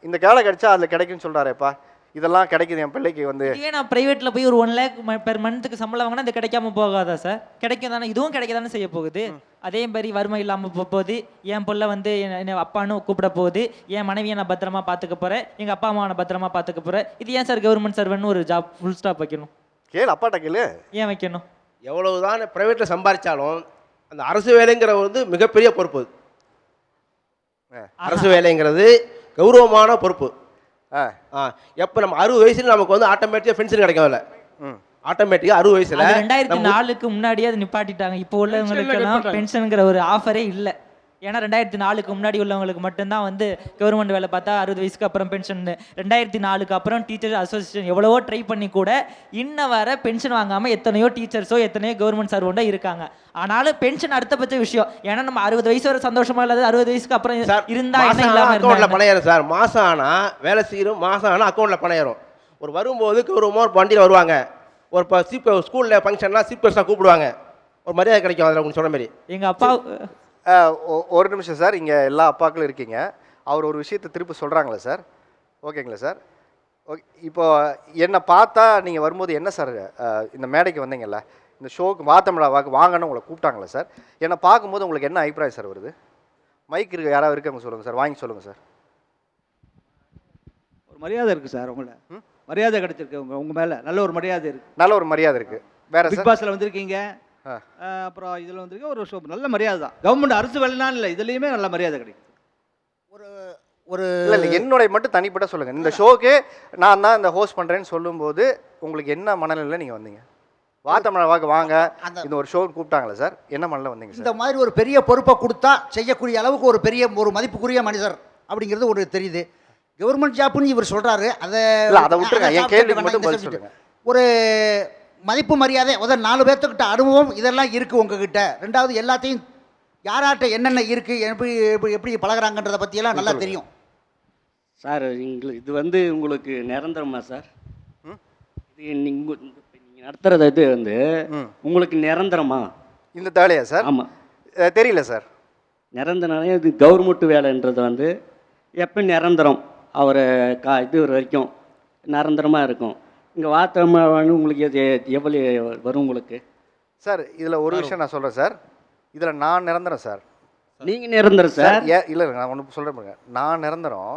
இந்த வேலை கிடைச்சா அதில் கிடைக்கும்னு சொல்கிறாரேப்பா இதெல்லாம் கிடைக்குது என் பிள்ளைக்கு வந்து. இதுவே நான் பிரைவேட்ல போய் ஒரு ஒன் லேக் பெர் மந்த்துக்கு சம்பளம் வாங்கினா இது கிடைக்காம போகாதா சார் கிடைக்கும் தானே இதுவும் கிடைக்க தானே செய்ய போகுது அதே மாதிரி வறுமை இல்லாமல் போக போகுது என் புள்ள வந்து என்ன- அப்பான்னு கூப்பிட போகுது. என் மனைவியை நான் பத்திரமா பார்த்துக்க போறேன். எங்க அப்பா அம்மாவை நான் பத்திரமா பார்த்துக்க போறேன். இது ஏன் சார் கவர்மெண்ட் சர்வன் ஒரு ஜாப் ஃபுல் ஸ்டாப் வைக்கணும்? கேளு அப்பாட்ட கேளு. ஏன் வைக்கணும்? எவ்வளவுதான் ப்ரைவேட்டில் சம்பாதிச்சாலும் அந்த அரசு வேலைங்கிற வந்து மிகப்பெரிய பொறுப்பு. அரசு வேலைங்கிறது கௌரவமான பொறுப்பு. ஆ. ஆ எப்போ நம்ம அறுபது வயசுல நமக்கு வந்து ஆட்டோமேட்டிக்காக பென்ஷன் கிடைக்கும்ல ம். ஆட்டோமேட்டிக்காக அறுபது வயசுல ரெண்டாயிரத்தி நாலுக்கு முன்னாடியே அது நிப்பாட்டிட்டாங்க. இப்போ உள்ளவங்களுக்கு எல்லாம் பென்ஷனுங்கிற ஒரு ஆஃபரே இல்லை. ஏன்னா ரெண்டாயிரத்தி நாலுக்கு முன்னாடி உள்ளவங்களுக்கு மட்டும்தான் வந்து கவர்மெண்ட் வேலை பார்த்தா அறுபது வயசுக்கு அப்புறம் பென்ஷன் ரெண்டாயிரத்தி நாலுக்கு அப்புறம் டீச்சர் அசோசியேஷன் எவ்வளவோ ட்ரை பண்ணி கூட இன்ன வர பென்ஷன் வாங்காம எத்தனையோ டீச்சர்ஸோ எத்தனையோ கவர்மெண்ட் சர்வெண்டோ இருக்காங்க. ஆனாலும் பென்ஷன் அடுத்தபட்ச விஷயம். ஏன்னா நம்ம அறுபது வயசு வரை சந்தோஷமா இல்லாத அறுபது வயசுக்கு அப்புறம் இருந்தா அக்கௌண்ட்ல பணம் ஏறும் சார். மாசம் ஆனா வேலை செய்யணும் மாசம் ஆனா அக்கௌண்ட்ல பணம் ஏறும். ஒரு வரும்போது கௌரவமாக ஒரு வண்டியில் வருவாங்க. ஒரு இப்போ சீப் ஸ்கூலில் ஃபங்க்ஷன்லாம் சீப் கூப்பிடுவாங்க. ஒரு மரியாதை கிடைக்கும் அதில் உங்களுக்கு சொன்ன மாதிரி. எங்க அப்பா ஒரு நிமிஷம் சார் இங்கே எல்லா அப்பாக்களும் இருக்கீங்க. அவர் ஒரு விஷயத்தை திருப்பி சொல்கிறாங்களே சார். ஓகேங்களா சார்? ஓகே இப்போ என்னை பார்த்தா நீங்கள் வரும்போது என்ன சார் இந்த மேடைக்கு வந்தீங்கல்ல? இந்த ஷோக்கு வாத்தமிழா வாக்கு வாங்கன்னு உங்களை கூப்பிட்டாங்களே சார். என்னை பார்க்கும்போது உங்களுக்கு என்ன அபிப்பிராயம் சார் வருது? மைக் இருக்கு யாராவது இருக்காங்க சொல்லுங்கள் சார் வாங்கி சொல்லுங்கள் சார். ஒரு மரியாதை இருக்கு சார் உங்களை. மரியாதை கிடைச்சிருக்கு உங்க உங்க மேல. நல்ல ஒரு மரியாதை இருக்கு. நல்ல ஒரு மரியாதை இருக்குது வேற பிக் பாஸ்ல வந்திருக்கீங்க. அப்புறம் இதுல வந்திருக்க ஒரு show- நல்ல மரியாதை தான். கவர்மெண்ட் அரசு வேலைனாலும் இல்லை இதுலயுமே நல்ல மரியாதை கிடைக்கும். ஒரு இல்லை இல்லை என்னுடைய மட்டும் தனிப்பட்ட சொல்லுங்கள் இந்த ஷோக்கு நான் தான் இந்த ஹோஸ்ட் பண்ணுறேன்னு சொல்லும்போது உங்களுக்கு என்ன மனநிலையில் நீங்கள் வந்தீங்க? வாத்தமிழா வாக்கு வாங்க. அந்த- இந்த ஒரு ஷோ கூப்பிட்டாங்களே சார் என்ன மனநிலை வந்தீங்க சார் இந்த மாதிரி ஒரு பெரிய பொறுப்பை கொடுத்தா செய்யக்கூடிய அளவுக்கு ஒரு பெரிய ஒரு மதிப்புக்குரிய மனிதர் அப்படிங்கிறது ஒரு தெரியுது. கவர்மெண்ட் ஜாப்னு இவர் சொல்றாரு. அதை இல்ல, அதை விட்டுருங்க. என் கேள்விக்கு மட்டும். ஒரு மதிப்பு மரியாதை முதல் நாலு பேர்த்துக்கிட்ட அனுபவம் இதெல்லாம் இருக்கு உங்ககிட்ட. ரெண்டாவது எல்லாத்தையும் யாராட்ட என்னென்ன இருக்கு எப்படி எப்படி எப்படி பழகுறாங்கன்றத பற்றியெல்லாம் நல்லா தெரியும். சார் எங்களுக்கு இது வந்து உங்களுக்கு நிரந்தரமா சார்? இது நீங்கள் நீங்கள் நடத்துறது இது வந்து. உங்களுக்கு நிரந்தரமா? இந்த வேலையா சார்? ஆமாம் தெரியல சார். நிரந்தரம் இது கவர்மெண்ட் வேலைன்றது வந்து எப்போ நிரந்தரம்? அவரை கா இது வரைக்கும் நிரந்தரமாக இருக்கும். இங்கே வாத்தமான உங்களுக்கு எது எவ்வளோ வரும் உங்களுக்கு? சார் இதில் ஒரு விஷயம் நான் சொல்கிறேன் சார். இதில் நான் நிரந்தரம் சார். நீங்கள் நிரந்தரம் சார் ஏ இல்லை நான் ஒன்று சொல்கிறேன் பாருங்க. நான் நிரந்தரம்.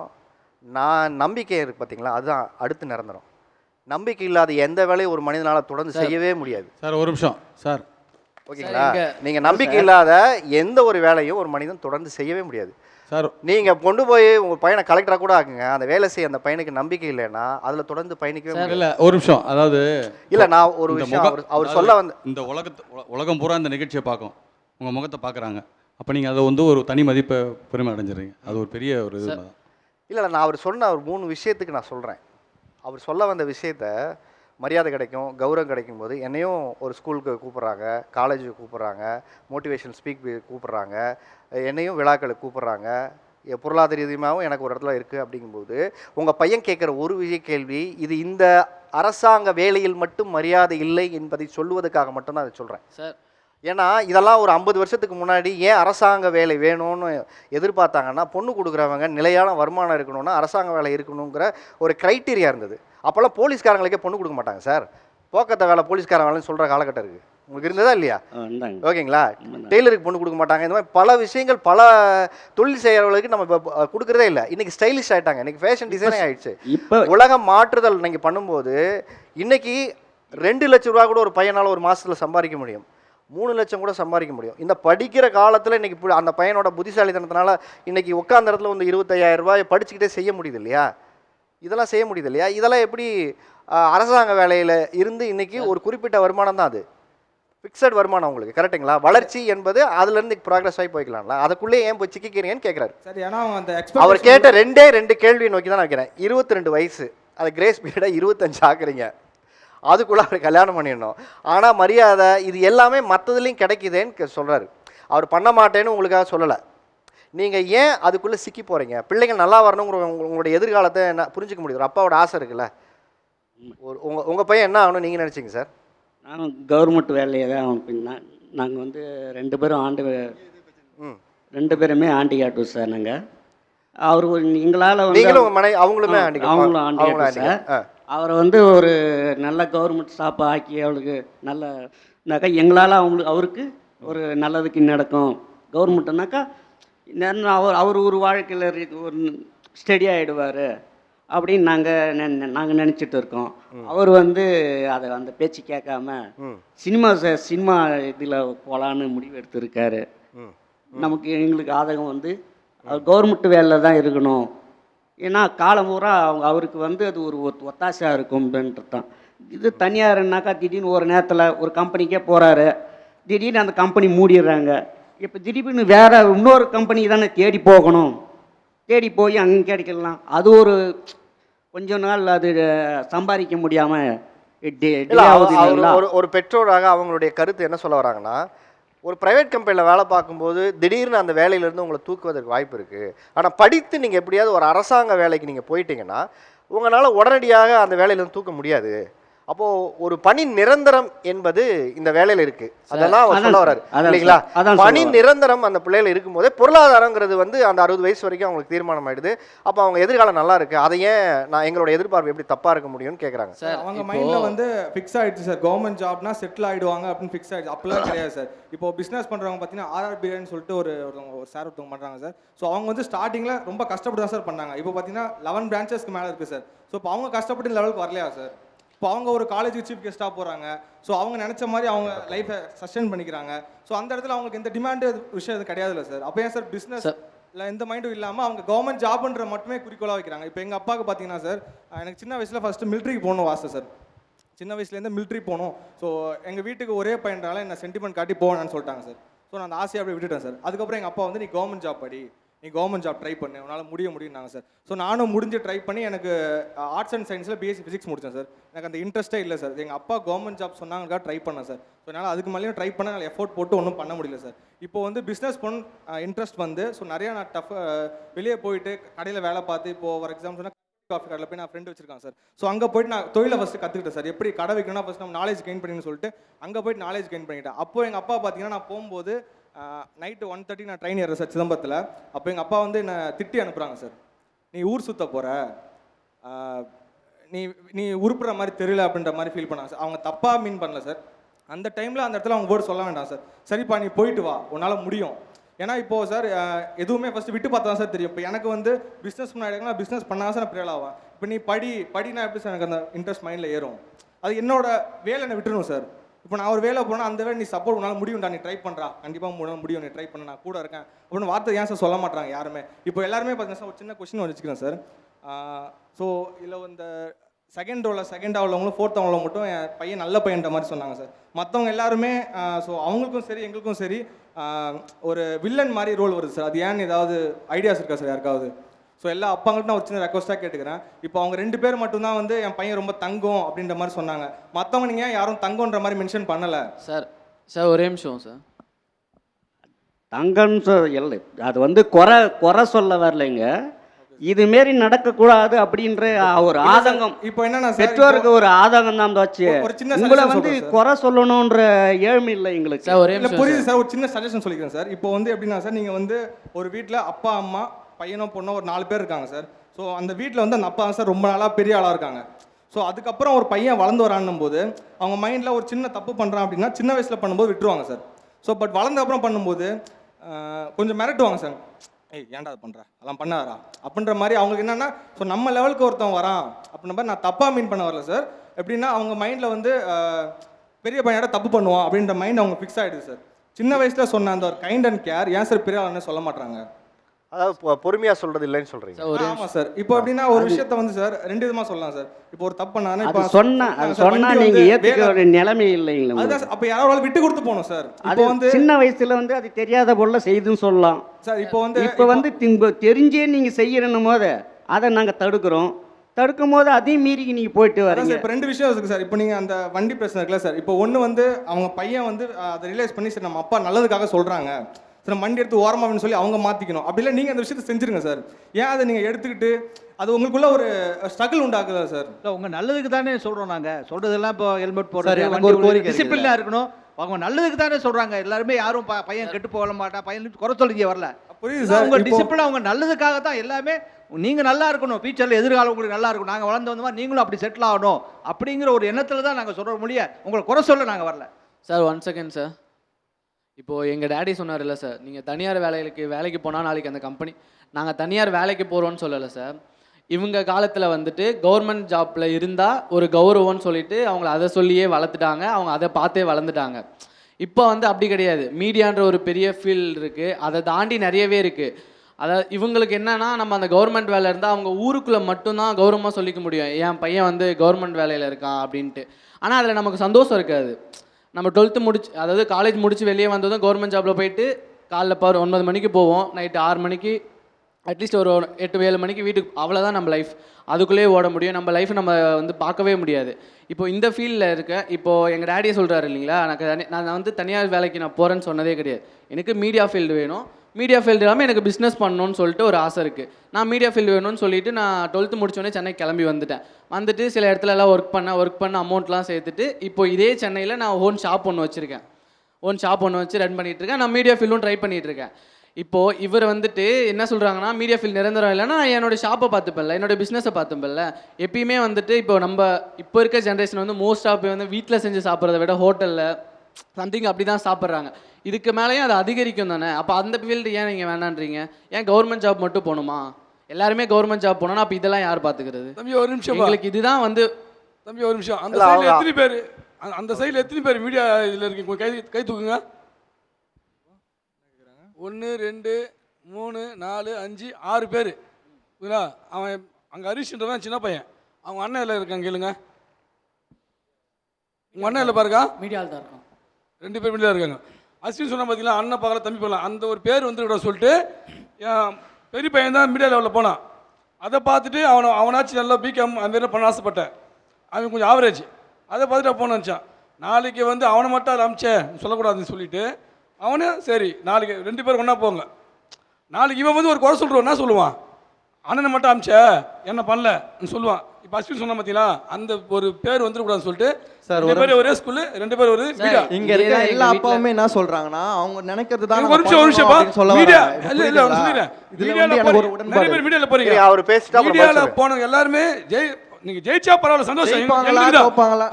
நான் நம்பிக்கை இருக்கு பார்த்தீங்களா அதுதான் அடுத்து நிரந்தரம். நம்பிக்கை இல்லாத எந்த வேலையும் ஒரு மனிதனால் தொடர்ந்து செய்யவே முடியாது. சார் ஒரு நிமிஷம் சார். ஓகேங்களா? நீங்கள் நம்பிக்கை இல்லாத எந்த ஒரு வேலையும் ஒரு மனிதன் தொடர்ந்து செய்யவே முடியாது. சார் நீங்கள் கொண்டு போய் உங்கள் பையனை கலெக்டராக கூட ஆக்குங்க. அந்த வேலை செய்ய அந்த பையனுக்கு நம்பிக்கை இல்லைன்னா அதில் தொடர்ந்து பயணிக்கவே முடியாது. இல்லை ஒரு நிமிஷம். அதாவது இல்லை நான் ஒரு விஷயம் அவர் சொல்ல வந்து இந்த உலகத்து உல- உலகம் பூரா இந்த நிகழ்ச்சியை பார்க்கும். உங்கள் முகத்தை பார்க்குறாங்க. அப்போ நீங்கள் அதை வந்து ஒரு தனி மதிப்பை பெருமை அடைஞ்சிடுறீங்க. அது ஒரு பெரிய ஒரு இது இல்லை நான் அவர் சொன்ன ஒரு மூணு விஷயத்துக்கு நான் சொல்கிறேன் அவர் சொல்ல வந்த விஷயத்த மரியாதை கிடைக்கும் கௌரவம் கிடைக்கும் போது என்னையும் ஒரு ஸ்கூலுக்கு கூப்பிட்றாங்க காலேஜுக்கு கூப்பிட்றாங்க மோட்டிவேஷன் ஸ்பீக் கூப்பிட்றாங்க என்னையும் விழாக்களுக்கு கூப்பிட்றாங்க. பொருளாதார ரீதியாகவும் எனக்கு ஒரு இடத்துல இருக்குது அப்படிங்கும்போது உங்கள் பையன் கேட்குற ஒரு விஷய கேள்வி இது இந்த அரசாங்க வேலையில் மட்டும் மரியாதை இல்லை என்பதை சொல்லுவதற்காக மட்டும்தான் அதை சொல்கிறேன் சார். ஏன்னா இதெல்லாம் ஒரு ஐம்பது வருஷத்துக்கு முன்னாடி ஏன் அரசாங்க வேலை வேணும்னு எதிர்பார்த்தாங்கன்னா பொண்ணு கொடுக்குறவங்க நிலையான வருமானம் இருக்கணும்னா அரசாங்க வேலை இருக்கணுங்கிற ஒரு க்ரைட்டீரியா இருந்தது. அப்போல்லாம் போலீஸ்காரங்களுக்கே பொண்ணு கொடுக்க மாட்டாங்க சார். போக்கத்த வேலை போலீஸ்காரன் வேலைன்னு சொல்கிற காலகட்டம் இருக்குது உங்களுக்கு இருந்ததா இல்லையா? ஓகேங்களா? டெய்லருக்கு பொண்ணு கொடுக்க மாட்டாங்க. இந்த மாதிரி பல விஷயங்கள் பல தொழில் செய்கிறவங்களுக்கு நம்ம இப்போ கொடுக்குறதே இல்லை. இன்னைக்கு ஸ்டைலிஷ் ஆயிட்டாங்க. இன்னைக்கு ஃபேஷன் டிசைனே ஆயிடுச்சு. இப்போ உலகம் மாற்றுதல் நீங்கள் பண்ணும்போது இன்னைக்கு ரெண்டு லட்ச ரூபா கூட ஒரு பையனால் ஒரு மாசத்துல சம்பாதிக்க முடியும். மூணு லட்சம் கூட சம்பாதிக்க முடியும். இந்த படிக்கிற காலத்தில் இன்னைக்கு இப்படி அந்த பையனோட புத்திசாலித்தனத்தினால இன்னைக்கு உட்காந்த இடத்துல வந்து இருபத்தையாயிரம் ரூபாய் படிச்சுக்கிட்டே செய்ய முடியுது இல்லையா? இதெல்லாம் செய்ய முடியுது இல்லையா இதெல்லாம் எப்படி அரசாங்க வேலையில் இருந்து இன்னைக்கு ஒரு குறிப்பிட்ட வருமானம் தான் அது. ஃபிக்ஸட் வருமானம் உங்களுக்கு கரெக்ட்டுங்களா? வளர்ச்சி என்பது அதுலேருந்து ப்ராக்ரஸ் ஆகி போய்க்கலாம்ல? அதுக்குள்ளே ஏன் போய் சிக்கிக்கிறீங்கன்னு கேட்குறாரு சரி ஏன்னா அவங்க அந்த அவர் கேட்ட ரெண்டே ரெண்டு கேள்வியை நோக்கி தான் நான் வைக்கிறேன். இருபத்தி ரெண்டு வயசு அது கிரேஸ் பீரியடாக இருபத்தஞ்சு ஆக்குறீங்க. அதுக்குள்ளே அவர் கல்யாணம் பண்ணிடணும். ஆனால் மரியாதை இது எல்லாமே மற்றதுலேயும் கிடைக்குதேன்னு சொல்கிறாரு அவர் பண்ண மாட்டேன்னு உங்களுக்காக சொல்லலை. நீங்கள் ஏன் அதுக்குள்ளே சிக்கி போகிறீங்க பிள்ளைங்க நல்லா வரணுங்கிற உங்க- உங்களுடைய எதிர்காலத்தை என்ன புரிஞ்சுக்க முடியும் ஒரு அப்பாவோட ஆசை இருக்குல்ல? ஒரு உங்கள் உங்கள் பையன் என்ன ஆகணும்னு நீங்கள் நினச்சிங்க சார்? நானும் கவர்மெண்ட் வேலையை தான் நாங்கள் வந்து ரெண்டு பேரும் ஆண்டு ரெண்டு பேருமே ஆண்டி காட்டுவோம் சார் நாங்கள் அவர் எங்களால் வந்து மனை அவங்களுமே. அவங்களும் அவங்களும் handicap handicap. ஆ. அவரை வந்து ஒரு நல்ல கவர்மெண்ட் ஸ்டாஃப் ஆக்கி அவளுக்கு நல்ல எங்களால் அவங்களுக்கு அவருக்கு ஒரு நல்லதுக்கு நடக்கும். கவர்மெண்ட்னாக்கா இன்னும் அவர் அவர் ஒரு வாழ்க்கையில் ஒரு ஸ்டெடி ஆகிடுவார் அப்படின்னு நாங்கள் நாங்கள் நினச்சிட்டு இருக்கோம். அவர் வந்து அதை அந்த பேச்சு கேட்காம. சினிமா ச- சினிமா இதில் போகலான்னு முடிவு எடுத்திருக்காரு. நமக்கு எங்களுக்கு ஆதகம் வந்து அவர் கவர்மெண்ட் வேலையில் தான் இருக்கணும். ஏன்னா காலம் பூரா அவங்க அவருக்கு வந்து அது ஒரு ஒத்- ஒத்தாசையாக இருக்கும்ன்றது தான். இது தனியார்னாக்கா திடீர்னு ஒரு நேரத்தில் ஒரு கம்பெனிக்கே போகிறாரு திடீர்னு அந்த கம்பெனி மூடிடுறாங்க. இப்போ திடீர்னு வேற இன்னொரு கம்பெனி தானே தேடி போகணும். தேடி போய் அங்கே கிடைக்கலாம். அது ஒரு கொஞ்ச நாள் அது சம்பாதிக்க முடியாமல் ஒரு ஒரு பெற்றோராக அவங்களுடைய கருத்து என்ன சொல்ல வராங்கன்னா ஒரு பிரைவேட் கம்பெனியில் வேலை பார்க்கும்போது திடீர்னு அந்த வேலையிலேருந்து உங்களை தூக்குவதற்கு வாய்ப்பு இருக்குது ஆனால் படித்து நீங்கள் எப்படியாவது ஒரு அரசாங்க வேலைக்கு நீங்கள் போயிட்டீங்கன்னா உங்களால் உடனடியாக அந்த வேலையிலேருந்து தூக்க முடியாது. அப்போது ஒரு பணி நிரந்தரம் என்பது இந்த வேலையில் இருக்குது அதெல்லாம் அவர் சொல்ல வராரு இல்லைங்களா? பணி நிரந்தரம் அந்த பிள்ளைகள் இருக்கும்போதே பொருளாதாரங்கிறது வந்து அந்த அறுபது வயசு வரைக்கும் அவங்களுக்கு தீர்மானம் ஆயிடுது அப்போ அவங்க எதிர்காலம் நல்லா இருக்கு. அதை ஏன் நான் எங்களோட எதிர்பார்ப்பு எப்படி தப்பாக இருக்க முடியும்னு கேட்குறாங்க சார் அவங்க மைண்ட்ல வந்து ஃபிக்ஸ் ஆயிடுச்சு சார். கவர்மெண்ட் ஜாப்னா செட்டில் ஆயிடுவாங்க அப்படின்னு ஃபிக்ஸ் ஆயிடுச்சு. அப்பெல்லாம் கிடையாது சார். இப்போ பிசினஸ் பண்றவங்க பார்த்தீங்கன்னா ஆர்ஆர்பின்னு சொல்லிட்டு ஒரு ஒருத்தவங்க ஒரு சார் ஒருத்தவங்க பண்றாங்க சார். ஸோ அவங்க வந்து ஸ்டார்டிங்ல ரொம்ப கஷ்டப்பட்டு தான் சார் பண்ணாங்க. இப்போ பார்த்தீங்கன்னா லெவன் பிரான்ச்சஸ்க்கு மேலே இருக்கு சார். ஸோ இப்போ அவங்க கஷ்டப்பட்டு லெவலுக்கு வரலையா சார்? இப்போ அவங்க ஒரு காலேஜுக்கு சீஃப் கெஸ்ட்டாக போகிறாங்க ஸோ அவங்க நினச்ச மாதிரி அவங்க லைஃப்பை சஸ்டெயின் பண்ணிக்கிறாங்க. ஸோ அந்த இடத்துல அவங்களுக்கு எந்த டிமாண்டு விஷயம் எதுவும் கிடையாதுல்ல சார் அப்போ ஏன் சார் பிஸ்னஸ் இல்லை எந்த மைண்டும் இல்லாமல் அவங்க கவர்மெண்ட் ஜாப்ன்ற மட்டுமே குறிக்கோளாக வைக்கிறாங்க. இப்போ எங்கள் அப்பாவுக்கு பார்த்தீங்கன்னா சார் எனக்கு சின்ன வயசில் ஃபஸ்ட்டு மிலிட்ரிக்கு போகணும் ஆசை சார் சின்ன வயசுலேருந்து மிலிட்ரி போகணும். ஸோ எங்கள் வீட்டுக்கு ஒரே பையன்றால என்ன சென்டிமெண்ட் காட்டி போவேன்னு சொல்லிட்டாங்க சார் ஸோ நான் அந்த ஆசையை அப்படியே விட்டுட்டேன் சார் அதுக்கப்புறம் எங்கள் அப்பா வந்து நீ கவர்மெண்ட் ஜாப் படி. நீ கவர்மெண்ட் ஜாப் ட்ரை பண்ணு உன்னால் முடிய முடியும்னாங்க சார் ஸோ நானும் முடிஞ்சு ட்ரை பண்ணி எனக்கு ஆர்ட்ஸ் அண்ட் சயின்ஸில் பிஎஸ்சி ஃபிசிக்ஸ் முடித்தேன் சார் எனக்கு அந்த இன்ட்ரெஸ்ட்டே இல்லை சார் எங்கள் அப்பா கவர்மெண்ட் ஜாப் சொன்னாங்க ட்ரை பண்ணேன் சார் ஸோ என்னால் அதுக்கு மேலேயும் ட்ரை பண்ண என்னால் எஃபோர்ட் போட்டு ஒன்றும் பண்ண முடியல சார் இப்போ வந்து பிஸ்னஸ் பண்ண இன்ட்ரெஸ்ட் வந்து ஸோ நிறையா நான் டஃப் வெளியே போயிட்டு கடையில் வேலை பார்த்து இப்போ ஃபார் எக்ஸாம்பிள் சொன்னால் காஃபி கடையில் போய் நான் ஃப்ரெண்டு வச்சிருக்கேன் சார் ஸோ அங்கே போயிட்டு நான் தொழிலை ஃபஸ்ட்டு கற்றுக்கிட்டேன் சார் எப்படி கடை வைக்கணும்னா ஃபஸ்ட் நம்ம நாலேஜ் கெயின் பண்ணின்னு சொல்லிட்டு அங்கே போயிட்டு நாலேஜ் கெயின் பண்ணிட்டேன். அப்போ எங்கள் அப்பா பார்த்தீங்கன்னா நான் போகும்போது நைட்டு ஒன் தேர்ட்டி நான் ட்ரெயின் ஏறேன் சார் சிதம்பரத்தில். அப்போ எங்கள் அப்பா வந்து என்னை திட்டி அனுப்புகிறாங்க சார். நீ ஊர் சுத்த போகிற நீ நீ உருப்புற மாதிரி தெரியல அப்படின்ற மாதிரி ஃபீல் பண்ணாங்க சார். அவங்க தப்பாக மீன் பண்ணல சார். அந்த டைமில் அந்த இடத்துல அவங்க வேர்டு சொல்ல வேண்டாம் சார். சரிப்பா நீ போயிட்டு வா. உன்னால் முடியும். ஏன்னா இப்போது சார் எதுவுமே ஃபஸ்ட்டு விட்டு பார்த்தா தான் சார் தெரியும். இப்போ எனக்கு வந்து பிஸ்னஸ் முன்னாடி நான் பிஸ்னஸ் பண்ணா சார் நான் பிரியல் ஆவேன். இப்போ நீ படி படினா எப்படி சார் எனக்கு அந்த இன்ட்ரெஸ்ட் மைண்டில் ஏறும்? அது என்னோட வேலை என்னை விட்டுருணும் சார். இப்போ நான் ஒரு வேலை போனால் அந்த வேலை நீ சப்போர்ட் உன்னால் முடியும்டா நீ ட்ரை பண்ணுறா கண்டிப்பாக முடியும் முடியும் நீ ட்ரை பண்ண நான் கூட இருக்கேன். அப்படின்னு வார்த்தை ஏன் சார் சொல்ல மாட்டாங்க யாருமே? இப்போ எல்லாருமே பார்த்தீங்கன்னா சார் ஒரு சின்ன கொஸ்டின் வச்சுக்கிறேன் சார் ஸோ இல்லை இந்த செகண்ட் ரோவில் செகண்ட் உள்ளவங்களும் ஃபோர்த் அவங்கள மட்டும் என் பையன் நல்ல பையன்ற மாதிரி சொன்னாங்க சார் மற்றவங்க எல்லாருமே ஸோ அவங்களுக்கும் சரி எங்களுக்கும் சரி ஒரு வில்லன் மாதிரி ரோல் வருது சார் அது ஏன்னு ஏதாவது ஐடியாஸ் இருக்கா சார் யாருக்காவது? ஸோ எல்லா அப்பாங்கள்ட்ட நான் ஒரு சின்ன ரெக்வஸ்ட்டாக கேட்டுக்கிறேன். இப்போ அவங்க ரெண்டு பேர் மட்டும்தான் வந்து என் பையன் ரொம்ப தங்கம் அப்படின்ற மாதிரி சொன்னாங்க. மற்றவங்க நீங்கள் யாரும் தங்கன்ற மாதிரி மென்ஷன் பண்ணலை? சார் சார் ஒரே நிமிஷம் சார். தங்கன்னு சொல் இல்லை அது வந்து குறை குறை சொல்ல வரலைங்க இதுமாரி நடக்கக்கூடாது அப்படின்ற ஒரு ஆதங்கம். இப்போ என்னன்னா சார் பெற்றோருக்கு ஒரு ஆதங்கம் தான் வச்சு ஒரு- ஒரு சின்ன உங்களை வந்து. குறை சொல்லணுன்ற ஏழ்மை இல்லை எங்களுக்கு. சார் ஒரே புரியுது சார். சார் ஒரு சின்ன சஜஷன் சொல்லிக்கிறேன் சார். இப்போ வந்து எப்படின்னா சார் நீங்கள் வந்து ஒரு வீட்டில் அப்பா அம்மா பையனும் பொண்ணும் ஒரு நாலு பேர் இருக்காங்க சார். ஸோ அந்த வீட்டில் வந்து அந்த அப்பா தான் சார் ரொம்ப நாளாக பெரிய ஆளாக இருக்காங்க. ஸோ அதுக்கப்புறம் ஒரு பையன் வளர்ந்து வரான்னும் போது அவங்க மைண்டில் ஒரு சின்ன தப்பு பண்ணுறான் அப்படின்னா சின்ன வயசில் பண்ணும்போது விட்டுருவாங்க சார். ஸோ பட் வளர்ந்த அப்புறம் பண்ணும்போது கொஞ்சம் மிரட்டுவாங்க சார். ஏய் ஏன்டா அது பண்ணுற அதெல்லாம் பண்ணாரா அப்படின்ற மாதிரி அவங்களுக்கு என்னென்னா ஸோ நம்ம லெவலுக்கு ஒருத்தன் வரான். அப்படின்ற மாதிரி நான் தப்பாக மீன் பண்ண வரல சார். எப்படின்னா அவங்க மைண்டில் வந்து பெரிய பையனோட தப்பு பண்ணுவான் அப்படின்ற மைண்ட் அவங்க ஃபிக்ஸ் ஆகிடுது சார். சின்ன வயசில் சொன்ன அந்த ஒரு கைண்ட் அண்ட் கேர் ஏன் சார் பெரிய ஆளுன்னு சொல்ல மாட்டாங்க அதாவது பொறுமையா சொல்றது இல்லைன்னு சொல்றீங்க. ஆமா சார். இப்போ எப்படின்னா ஒரு விஷயத்த வந்து சார் ரெண்டு விதமா சொல்லலாம் சார். இப்போ ஒரு தப்பு அது இப்போ சொன்னா சொன்னா நீங்க ஏத்துக்க ஒரு நிலைமை இல்லைங்களா? சார், அப்ப யாராவது விட்டு கொடுத்து போகணும் சார். அது இப்போ வந்து சின்ன வயசுல வந்து அது தெரியாத பொருளை செய்துன்னு சொல்லலாம். சார் இப்போ வந்து இப்போ வந்து தெரிஞ்சே நீங்க செய்யறனும் போது அதை நாங்க தடுக்கிறோம். தடுக்கும் போது அதையும் மீறி நீங்க போயிட்டு அதான் வரீங்க. சார் இப்போ ரெண்டு விஷயம் இருக்கு சார். இப்போ நீங்கள் அந்த வண்டி பிரச்சனை இருக்குல்ல சார். இப்போ ஒன்று வந்து அவங்க பையன் வந்து அதை ரியலைஸ் பண்ணி சரி நம்ம அப்பா நல்லதுக்காக சொல்கிறாங்க சரி நம்ம வண்டி எடுத்து ஓரமா அப்படின்னு சொல்லி அவங்க மாற்றிக்கணும் அப்படி இல்லை நீங்கள் அந்த விஷயத்தை செஞ்சிருங்க சார். ஏன் அதை நீங்கள் எடுத்துக்கிட்டு அது உங்களுக்குள்ள ஒரு ஸ்ட்ரகிள் உண்டாக்குதா சார்? இல்லை உங்கள் நல்லதுக்கு தானே சொல்கிறோம் நாங்கள் சொல்கிறதெல்லாம் இப்போ ஹெல்மெட் போடுறது. டிசிப்ளினாக இருக்கணும். அவங்க நல்லதுக்கு தானே சொல்கிறாங்க எல்லாருமே யாரும் ப- பையன் கெட்டு போக மாட்டான் பையன் குறை சொல்லிங்க வரல. புரியுது சார். உங்க இப்போ டிசிப்ளின் அவங்க நல்லதுக்காக தான் எல்லாமே நீங்க நல்லா இருக்கணும் ஃபியூச்சர்ல எதிர்காலம் உங்களுக்கு நல்லா இருக்கும். நாங்க வளர்ந்து வந்த மாதிரி நீங்களும் அப்படி செட்டில் ஆகணும் அப்படிங்கிற ஒரு எண்ணத்துல தான் நாங்க சொல்ற முடிய உங்களை குறை சொல்ல நாங்க வரல. சார் ஒன் செகண்ட் சார் இப்போது எங்கள் டேடி சொன்னார் இல்லை சார் நீங்கள் தனியார் வேலைகளுக்கு வேலைக்கு போனால் நாளைக்கு அந்த கம்பெனி நாங்கள் தனியார் வேலைக்கு போகிறோன்னு சொல்லலை சார். இவங்க காலத்தில் வந்துட்டு கவர்மெண்ட் ஜாப்பில் இருந்தால் ஒரு கௌரவம்னு சொல்லிட்டு அவங்கள அதை சொல்லியே வளர்த்துட்டாங்க அவங்க அதை பார்த்தே வளர்ந்துட்டாங்க. இப்போ வந்து அப்படி கிடையாது. மீடியான்ற ஒரு பெரிய ஃபீல்டு இருக்குது அதை தாண்டி நிறையவே இருக்குது அதாவது இவங்களுக்கு என்னன்னா நம்ம அந்த கவர்மெண்ட் வேலை இருந்தால் அவங்க ஊருக்குள்ளே மட்டும்தான் கௌரவமாக சொல்லிக்க முடியும். என் பையன் வந்து கவர்மெண்ட் வேலையில் இருக்கான் அப்படின்ட்டு. ஆனால் அதில் நமக்கு சந்தோஷம் இருக்காது. நம்ம டுவெல்த்து முடிச்சு அதாவது காலேஜ் முடிச்சு வெளியே வந்ததும் கவர்மெண்ட் ஜாப்பில் போயிட்டு காலைல பாரு ஒன்பது மணிக்கு போவோம் நைட்டு ஆறு மணிக்கு அட்லீஸ்ட் ஒரு எட்டு ஏழு மணிக்கு வீட்டுக்கு அவ்வளோதான் நம்ம லைஃப் அதுக்குள்ளேயே ஓட முடியும். நம்ம லைஃப் நம்ம வந்து பார்க்கவே முடியாது. இப்போ இந்த ஃபீல்டில் இருக்க இப்போது எங்கள் டேடியே சொல்கிறாரு இல்லைங்களா எனக்கு தனி- நான் வந்து தனியார் வேலைக்கு நான் போகிறேன்னு சொன்னதே கிடையாது. எனக்கு மீடியா ஃபீல்டு வேணும். மீடியா ஃபீல்டு இல்லாமல் எனக்கு பிஸ்னஸ் பண்ணணும்னு சொல்லிட்டு ஒரு ஆசை இருக்குது நான் மீடியா ஃபீல்டு வேணும்னு சொல்லிட்டு நான் டுவெல்த்து முடிச்சோடனே சென்னை கிளம்பி வந்துட்டேன். வந்துட்டு சில இடத்துல எல்லாம் ஒர்க் பண்ண ஒர்க் பண்ண அமௌண்ட்லாம் சேர்த்துட்டு இப்போ இதே சென்னையில் நான் ஓன் ஷாப் ஒன்று வச்சுருக்கேன். ஓன் ஷாப் ஒன்று வச்சு ரன் பண்ணிகிட்ருக்கேன் இருக்கேன். நான் மீடியா ஃபீல்டும் ட்ரை பண்ணிகிட்ருக்கேன் இப்போது இவர் வந்துட்டு என்ன சொல்கிறாங்கன்னா மீடியா ஃபீல்டு நிரந்தரம் இல்லைன்னா நான் என்னோட ஷாப்பை பார்த்துப்பில்ல என்னோட பிஸ்னஸை பார்த்துப்பில்ல எப்பயுமே வந்துட்டு இப்போ நம்ம இப்போ இருக்க ஜென்ரேஷன் வந்து மோஸ்ட் ஆஃப் வந்து வீட்டில் செஞ்சு சாப்பிட்றத விட ஹோட்டலில் சம்திங் அப்படி தான் சாப்பிட்றாங்க. இதுக்கு மேலேயும் அது அதிகரிக்கும் தானே? அப்போ அந்த ஃபீல்டு ஏன் நீங்கள் வேணான்றீங்க? ஏன் கவர்மெண்ட் ஜாப் மட்டும் போகணுமா? எல்லாருமே கவர்மெண்ட் ஜாப் போனோம்னா அப்போ இதெல்லாம் யார் பார்த்துக்கிறது தம்பி ஒரு நிமிஷம் எங்களுக்கு இதுதான் வந்து தம்பி ஒரு நிமிஷம். அந்த சைடில் எத்தனை பேர்? அந்த- அந்த சைடில் எத்தனை பேர் மீடியா இதில் இருக்கீங்க கை கை தூக்குங்க. ஒன்று ரெண்டு மூணு நாலு அஞ்சு ஆறு பேர். புரியுதா? அவன் அங்கே ஹரிஷ்ன்றவன் சின்ன பையன். அவங்க அண்ணன் இதில் இருக்காங்க கேளுங்க. உங்கள் அண்ணன் இல்லை பாருங்க. மீடியாவில் தான் இருக்கும் ரெண்டு பேர் மீடியா இருக்காங்க. அஸ்வின் சொன்னால் பார்த்தீங்களா அண்ணன் பார்க்கல தம்பி பார்க்கலாம் அந்த ஒரு பேர் வந்து சொல்லிட்டு பெரிய பையன் தான் மீடியா லெவலில் போனான். அதை பார்த்துட்டு அவனை அவனாச்சும் நல்லா பிகாம் அந்த மாதிரி பண்ண ஆசைப்பட்டேன். அவன் கொஞ்சம் ஆவரேஜ் அதை பார்த்துட்டு போகணும்னு போன நினச்சான் நாளைக்கு வந்து அவனை மட்டும் அதை அமிச்சேன் சொல்லக்கூடாதுன்னு சொல்லிட்டு அவனே சரி நாளைக்கு ரெண்டு பேரும் ஒன்றா போங்க. நாளைக்கு இவன் வந்து ஒரு குறை சொல்கிறோம் என்ன சொல்லுவான்? அண்ணனை மட்டும் அமிச்ச என்ன பண்ணலன்னு சொல்லுவான். இப்போ அஸ்வின் சொன்ன பார்த்தீங்களா அந்த ஒரு பேர் வந்துடக்கூடாதுன்னு சொல்லிட்டு சார், ரெண்டு ஒரு பேர் ஒரே ஸ்கூலு ரெண்டு பேர் ஒரு மீடியா இங்க இருக்க எல்லா அப்பாவுமே என்ன சொல்றாங்கன்னா அவங்க நினைக்கிறது தான் ஒரு நிமிஷம் ஒரு நிமிஷம் சொல்ல மீடியா. இல்ல இல்ல மீடியால உடன்பாடு நிறைய பேர் மீடியால போறீங்க. அவர் பேசிட்டு மீடியால. போனவங்க எல்லாருமே ஜெய் நீங்க ஜெயிச்சா பரவாயில்ல சந்தோஷம்?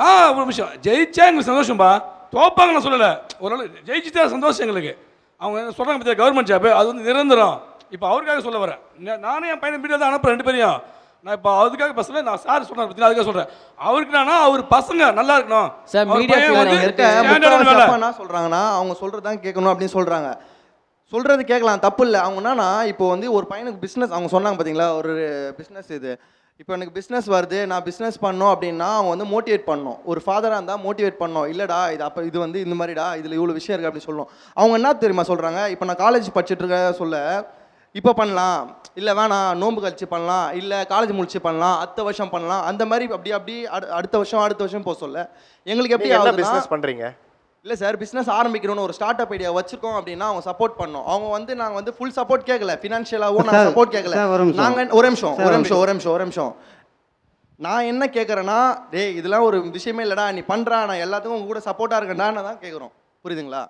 ஆ ஒரு நிமிஷம். ஜெயிச்சா எங்களுக்கு சந்தோஷம்பா? தோப்பாங்க நான் சொல்லல. நாள் ஜெயிச்சுட்டா சந்தோஷம் எங்களுக்கு. அவங்க என்ன சொல்றாங்க பத்தியா? கவர்மெண்ட் ஜாப் அது வந்து நிரந்தரம். இப்போ அவருக்காக சொல்ல வரேன். நா- நானே என் பையனை மீடியா தான் அனுப்புறேன் ரெண்டு பேரையும். நான் இப்போ அதுக்காக பேசல நான் சார் சொன்னார் பத்தி அதுக்காக சொல்றேன். அவருக்கு நானா அவர் பசங்க நல்லா இருக்கணும். சார், என்ன சொல்றாங்கன்னா அவங்க சொல்றதுதான் கேட்கணும் அப்படின்னு சொல்றாங்க. சொல்றது கேட்கலாம் தப்பு இல்லை. அவங்க என்னன்னா இப்போ வந்து ஒரு பையனுக்கு பிஸ்னஸ் அவங்க சொன்னாங்க பாத்தீங்களா ஒரு பிஸ்னஸ் இது. இப்போ எனக்கு பிஸ்னஸ் வருது நான் பிஸ்னஸ் பண்ணோம் அப்படின்னா அவங்க வந்து மோட்டிவேட் பண்ணணும். ஒரு ஃபாதராக இருந்தால் மோட்டிவேட் பண்ணணும். இல்லைடா இது அப்போ இது வந்து இந்த மாதிரிடா இதில் இவ்வளோ விஷயம் இருக்குது அப்படின்னு சொல்லணும் அவங்க என்ன தெரியுமா சொல்கிறாங்க இப்போ நான் காலேஜ் படிச்சுட்டு இருக்க சொல்ல. இப்போ பண்ணலாம். இல்லை வேணாம் நோன்பு கழிச்சு பண்ணலாம். இல்லை காலேஜ் முடிச்சு பண்ணலாம் அடுத்த வருஷம் பண்ணலாம். அந்த மாதிரி அப்படி அப்படி அடு- அடுத்த வருஷம் அடுத்த வருஷம் போக சொல்ல. எங்களுக்கு எப்படி நீங்க என்ன பிசினஸ் பண்றீங்க? இல்லை சார் பிஸ்னஸ் ஆரம்பிக்கணும்னு ஒரு ஸ்டார்ட் அப் ஐடியா வச்சிருக்கோம் அப்படின்னா அவங்க சப்போர்ட் பண்ணோம். அவங்க வந்து நாங்கள் வந்து ஃபுல் சப்போர்ட் கேட்கல ஃபினான்ஷியலாகவும் நாங்கள் சப்போர்ட் கேட்கல சார், ஒரு நிமிஷம். நாங்கள் ஒரு நிமிஷம் ஒரு நிமிஷம் ஒரு நிமிஷம் ஒரு நிமிஷம். நான் என்ன கேட்குறேன்னா டேய் இதெல்லாம் ஒரு விஷயமே இல்லைடா நீ பண்ணுறா நான் எல்லாத்துக்கும் உங்க கூட சப்போர்ட்டாக இருக்கேன்டான்னு தான் கேட்குறோம் புரியுதுங்களா?